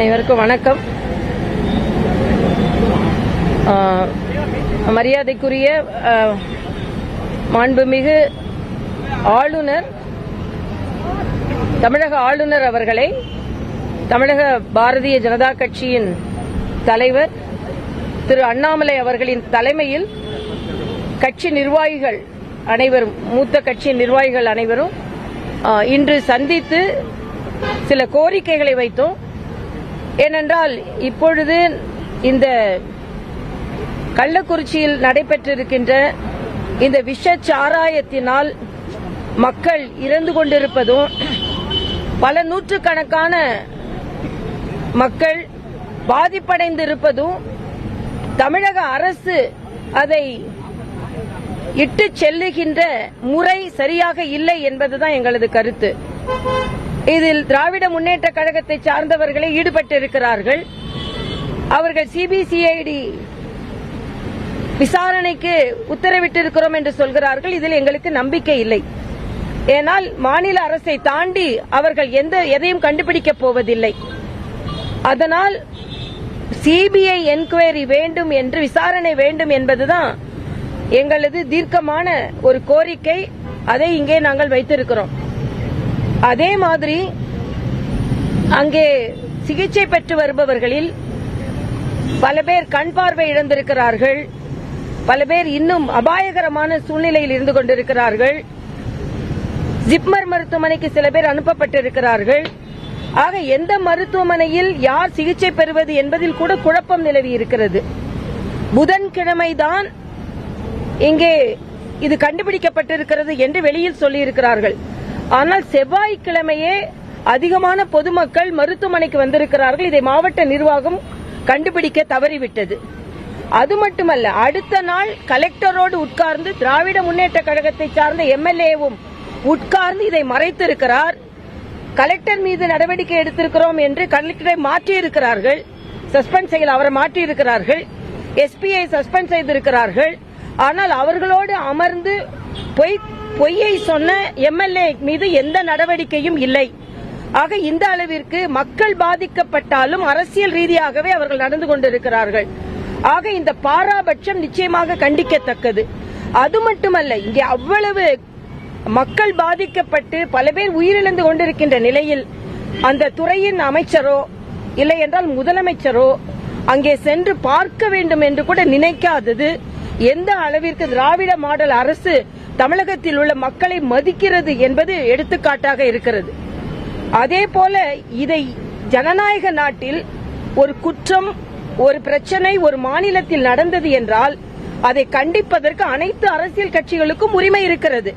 அனைவருக்கும் வணக்கம். மரியாதைக்குரிய மாண்புமிகு ஆளுநர் தமிழக ஆளுநர் அவர்களை தமிழக பாரதிய ஜனதா கட்சியின் தலைவர் திரு அண்ணாமலை அவர்களின் தலைமையில் கட்சி நிர்வாகிகள் அனைவரும் மூத்த கட்சி நிர்வாகிகள் அனைவரும் இன்று சந்தித்து சில கோரிக்கைகளை வைத்தோம். ஏனென்றால் இப்பொழுது இந்த கள்ளக்குறிச்சியில் நடைபெற்றிருக்கின்ற இந்த விஷ சாராயத்தினால் மக்கள் இறந்து கொண்டிருப்பதும் பல நூற்றுக்கணக்கான மக்கள் பாதிப்படைந்திருப்பதும் தமிழக அரசு அதை இட்டு செல்லுகின்ற முறை சரியாக இல்லை என்பதுதான் எங்களது கருத்து. இதில் திராவிட முன்னேற்ற கழகத்தை சார்ந்தவர்களே ஈடுபட்டிருக்கிறார்கள். அவர்கள் சிபிசிஐடி விசாரணைக்கு உத்தரவிட்டிருக்கிறோம் என்று சொல்கிறார்கள். இதில் எங்களுக்கு நம்பிக்கை இல்லை. ஏனால் மாநில அரசை தாண்டி அவர்கள் எந்த எதையும் கண்டுபிடிக்கப் போவதில்லை. அதனால் சிபிஐ என்கொயரி வேண்டும் என்று விசாரணை வேண்டும் என்பதுதான் எங்களது தீர்க்கமான ஒரு கோரிக்கை. அதை இங்கே நாங்கள் வைத்திருக்கிறோம். அதே மாதிரி அங்கே சிகிச்சை பெற்று வருபவர்களில் பல பேர் கண் பார்வை இழந்திருக்கிறார்கள். பல பேர் இன்னும் அபாயகரமான சூழ்நிலையில் இருந்து கொண்டிருக்கிறார்கள். ஜிப்மர் மருத்துவமனைக்கு சில பேர் அனுப்பப்பட்டிருக்கிறார்கள். ஆக எந்த மருத்துவமனையில் யார் சிகிச்சை பெறுவது என்பதில் கூட குழப்பம் நிலவி இருக்கிறது. புதன்கிழமைதான் இங்கே இது கண்டுபிடிக்கப்பட்டிருக்கிறது என்று வெளியில் சொல்லியிருக்கிறார்கள். ஆனால் செவ்வாய்க்கிழமையே அதிகமான பொதுமக்கள் மருத்துவமனைக்கு வந்திருக்கிறார்கள். இதை மாவட்ட நிர்வாகம் கண்டுபிடிக்க தவறிவிட்டது. அது மட்டுமல்ல அடுத்த நாள் கலெக்டரோடு உட்கார்ந்து திராவிட முன்னேற்ற கழகத்தை சார்ந்த எம்எல்ஏவும் உட்கார்ந்து இதை மறைத்திருக்கிறார். கலெக்டர் மீது நடவடிக்கை எடுத்திருக்கிறோம் என்று கலெக்டரை மாற்றியிருக்கிறார்கள். சஸ்பெண்ட் செய்யல அவரை மாற்றியிருக்கிறார்கள். எஸ்பிஐ சஸ்பெண்ட் செய்திருக்கிறார்கள். ஆனால் அவர்களோடு அமர்ந்து பொய் பொய்யை சொன்ன எம்எல்ஏ மீது எந்த நடவடிக்கையும் இல்லை. ஆக இந்த அளவிற்கு மக்கள் பாதிக்கப்பட்டாலும் அரசியல் ரீதியாகவே அவர்கள் நடந்து கொண்டிருக்கிறார்கள். ஆக இந்த பாராபட்சம் நிச்சயமாக கண்டிக்கத்தக்கது. அது மட்டுமல்ல இங்கே அவ்வளவு மக்கள் பாதிக்கப்பட்டு பல பேர் உயிரிழந்து கொண்டிருக்கின்ற நிலையில் அந்த துறையின் அமைச்சரோ இல்லை என்றால் முதலமைச்சரோ அங்கே சென்று பார்க்க வேண்டும் என்று கூட நினைக்காதது எந்த அளவிற்கு திராவிட மாடல் அரசு தமிழகத்தில் உள்ள மக்களை மதிக்கிறது என்பது எடுத்துக்காட்டாக இருக்கிறது. அதே போல இதை ஜனநாயக நாட்டில் ஒரு குற்றம் ஒரு பிரச்சனை ஒரு மாநிலத்தில் நடந்தது என்றால் அதை கண்டிப்பதற்கு அனைத்து அரசியல் கட்சிகளுக்கும் உரிமை இருக்கிறது.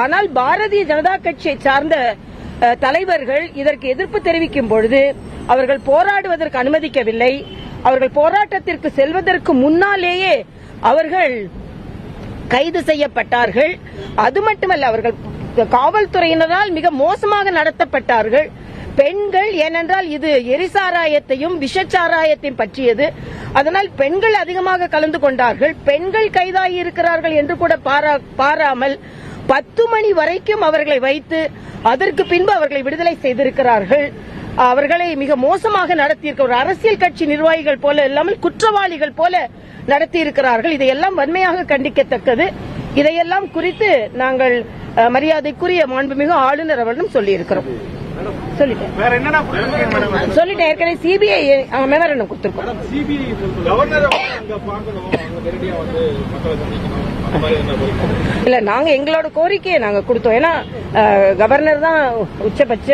ஆனால் பாரதிய ஜனதா கட்சியை சார்ந்த தலைவர்கள் இதற்கு எதிர்ப்பு தெரிவிக்கும் பொழுது அவர்கள் போராடுவதற்கு அனுமதிக்கவில்லை. அவர்கள் போராட்டத்திற்கு செல்வதற்கு முன்னாலேயே அவர்கள் கைது செய்யப்பட்டார்கள். அது மட்டுமல்ல அவர்கள் காவல்துறையினரால் மிக மோசமாக நடத்தப்பட்டார்கள். பெண்கள் ஏனென்றால் இது எரிசாராயத்தையும் விஷச்சாராயத்தையும் பற்றியது. அதனால் பெண்கள் அதிகமாக கலந்து கொண்டார்கள். பெண்கள் கைதாகி இருக்கிறார்கள் என்று கூட பாரா- பாராமல் பத்து மணி வரைக்கும் அவர்களை வைத்து அதற்கு பின்பு அவர்களை விடுதலை செய்திருக்கிறார்கள். அவர்களை மிக மோசமாக நடத்தியிருக்க ஒரு அரசியல் கட்சி நிர்வாகிகள் போல இல்லாமல் குற்றவாளிகள் போல நடத்தியிருக்கிறார்கள். இதையெல்லாம் வன்மையாக கண்டிக்கத்தக்கது. இதையெல்லாம் குறித்து நாங்கள் மரியாதைக்குரிய மாண்புமிகு ஆளுநர் அவர்களும் சொல்லியிருக்கிறோம். சொல்லிட்டேன். சொல்லிட்டேன். ஏற்கனவே சிபிஐ மெமரண்டம் கொடுத்திருக்கோம். இல்ல நாங்க எங்களோட கோரிக்கையை நாங்க கொடுத்தோம். ஏன்னா கவர்னர் தான் உச்சபட்ச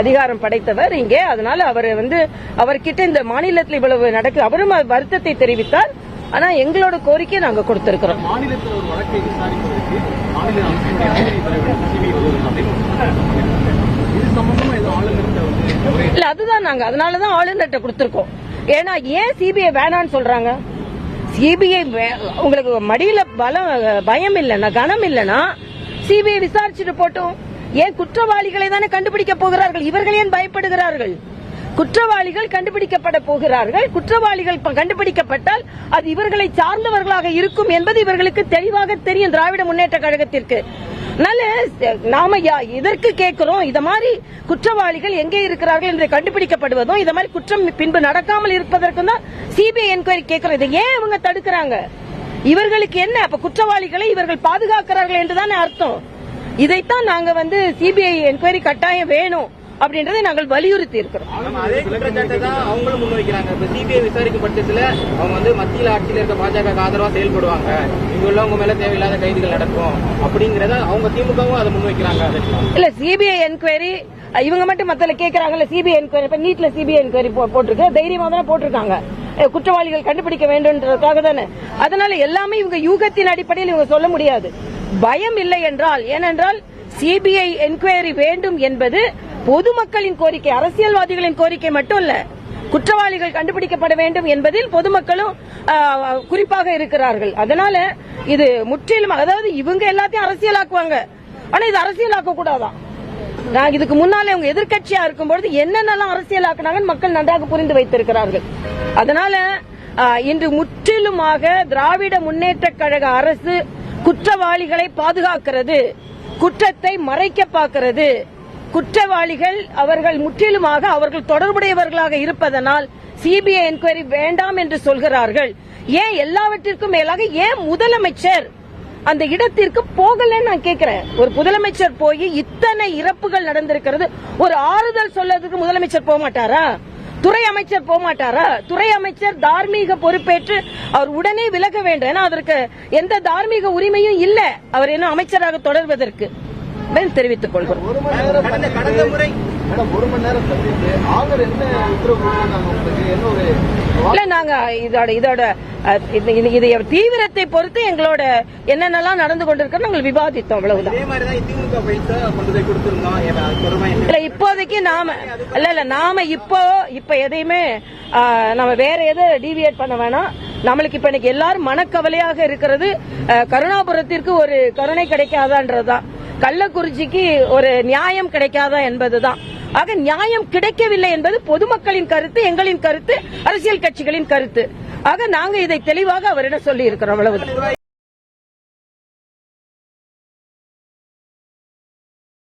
அதிகாரம் படைத்தவர் இங்கே. அதனால அவர் வந்து அவர்கிட்ட இந்த மாநிலத்தில் இவ்வளவு நடக்கு அவரும் வருத்தத்தை தெரிவித்தார். ஆனா எங்களோட கோரிக்கையை நாங்க கொடுத்திருக்கிறோம். மாநிலத்தில் ஒரு வழக்கை விசாரிப்பதற்கு மாநில அரசினுடைய இல்ல அதுதான் நாங்க. அதனாலதான் ஆளுநர்கிட்ட கொடுத்துருக்கோம். ஏன்னா ஏன் சிபிஐ வேணாம்னு சொல்றாங்க? சிபிஐ உங்களுக்கு மடியில பலம் பயம் இல்லைன்னா கனம் இல்லைன்னா சிபிஐ விசாரிச்சுட்டு போட்டோம். ஏன் குற்றவாளிகளை தானே கண்டுபிடிக்க போகிறார்கள்? இவர்கள் ஏன் பயப்படுகிறார்கள்? குற்றவாளிகள் கண்டுபிடிக்கப்பட போகிறார்கள். குற்றவாளிகள் கண்டுபிடிக்கப்பட்டால் அது இவர்களை சார்ந்தவர்களாக இருக்கும் என்பது இவர்களுக்கு தெளிவாக தெரியும் திராவிட முன்னேற்ற கழகத்திற்கு. அதனால நாம யா- இதற்கு கேட்கிறோம் இத மாதிரி குற்றவாளிகள் எங்கே இருக்கிறார்கள் என்று கண்டுபிடிக்கப்படுவதும் இத மாதிரி குற்றம் பின்பு நடக்காமல் இருப்பதற்கும் தான் சிபிஐ என்கொயரி கேட்கிறோம். இதை ஏன் இவங்க தடுக்கிறாங்க? இவர்களுக்கு என்ன? அப்ப குற்றவாளிகளை இவர்கள் பாதுகாக்கிறார்கள் என்றுதானே அர்த்தம். இதைத்தான் நாங்க வந்து சிபிஐ என்கொயரி கட்டாயம் வேணும். அப்படின்றதை நாங்கள் வலியுறுத்தி இருக்கிறோம். அவங்களும் முன்வைக்கிறாங்க இப்ப சிபிஐ விசாரிக்கும் பட்சத்துல அவங்க வந்து மத்தியில ஆட்சியில இருக்க பாஜக ஆதரவா செயல்படுவாங்க. இங்க உள்ளவங்க மேல தேவையில்லாத கைதுகள் நடக்கும் அப்படிங்கறத அவங்க திமுகவும் அதை முன்வைக்கிறாங்க இல்ல சிபிஐ என்கொயரி இவங்க மட்டும் மத்தல கேக்குறாங்கல்ல சிபிஐ என்கொயரி இப்ப நீட்ல சிபிஐ என்கொயரி போட்டிருக்கு. தைரியமா தானே போட்டிருக்காங்க. குற்றவாளிகள் கண்டுபிடிக்க வேண்டும்ன்றதுக்காக தானே. அதனால எல்லாமே இவங்க யூகத்தின் அடிப்படையில் இவங்க சொல்ல முடியாது. பயம் இல்லை என்றால் ஏனென்றால் சிபிஐ என்கொயரி வேண்டும் என்பது பொதுமக்களின் கோரிக்கை அரசியல்வாதிகளின் கோரிக்கை மட்டும் இல்ல குற்றவாளிகள் கண்டுபிடிக்கப்பட வேண்டும் என்பதில் பொதுமக்களும் குறிப்பாக இருக்கிறார்கள். அதனால இது முற்றிலும் அதாவது இவங்க எல்லாத்தையும் அரசியலாக்குவாங்க. ஆனா இது அரசியலாக்க கூடாதான் நான் இதுக்கு முன்னாலே அவங்க எதிர்கட்சியா இருக்கும்பொழுது என்னென்னலாம் அரசியலாக்குனாங்கன்னு மக்கள் நன்றாக புரிந்து வைத்திருக்கிறார்கள். அதனால இன்று முற்றிலுமாக திராவிட முன்னேற்ற கழக அரசு குற்றவாளிகளை பாதுகாக்கிறது குற்றத்தை மறைக்க பார்க்கிறது குற்றவாளிகள் அவர்கள் முற்றிலுமாக அவர்கள் தொடர்புடையவர்களாக இருப்பதனால் சிபிஐ என்கொயரி வேண்டாம் என்று சொல்கிறார்கள். ஏன் எல்லாவற்றிற்கும் மேலாக ஏன் முதலமைச்சர் அந்த இடத்திற்கு போகலன்னு நான் கேட்கிறேன். ஒரு முதலமைச்சர் போய் இத்தனை இறப்புகள் நடந்திருக்கிறது. ஒரு ஆறுதல் சொல்லதுக்கு முதலமைச்சர் போக மாட்டாரா? துறை அமைச்சர் போக மாட்டாரா? துறை அமைச்சர் தார்மீக பொறுப்பேற்று அவர் உடனே விலக வேண்டும். ஏன்னா அதற்கு எந்த தார்மீக உரிமையும் இல்ல. அவர் என்ன அமைச்சராக தொடர்வதற்கு? என்று தெரிவித்துக் கொள்கிறோம். இல்ல நாங்க இதோட இதோட அஹ், இது- இது- இது தீவிரத்தை பொறுத்து எங்களோட என்னென்னலாம் நடந்து கொண்டிருக்க நாங்கள் விவாதித்தோம் அவ்வளவுதான். இல்ல. இப்போதைக்கு நாம இல்ல இல்ல நாம இப்போ இப்ப எதையுமே நம்ம வேற எதை டீவியேட் பண்ண வேணாம். நம்மளுக்கு இப்ப இன்னைக்கு எல்லாரும் மனக்கவலையாக இருக்கிறது கருணாபுரத்திற்கு ஒரு கருணை கிடைக்காதான்றதுதான். கள்ளக்குறிச்சிக்கு ஒரு நியாயம் கிடைக்காதா என்பதுதான். ஆக நியாயம் கிடைக்கவில்லை என்பது பொதுமக்களின் கருத்து எங்களின் கருத்து அரசியல் கட்சிகளின் கருத்து. ஆக நாங்க இதை தெளிவாக அவரிடம் சொல்லி இருக்கிறோம் அவ்வளவுதான்.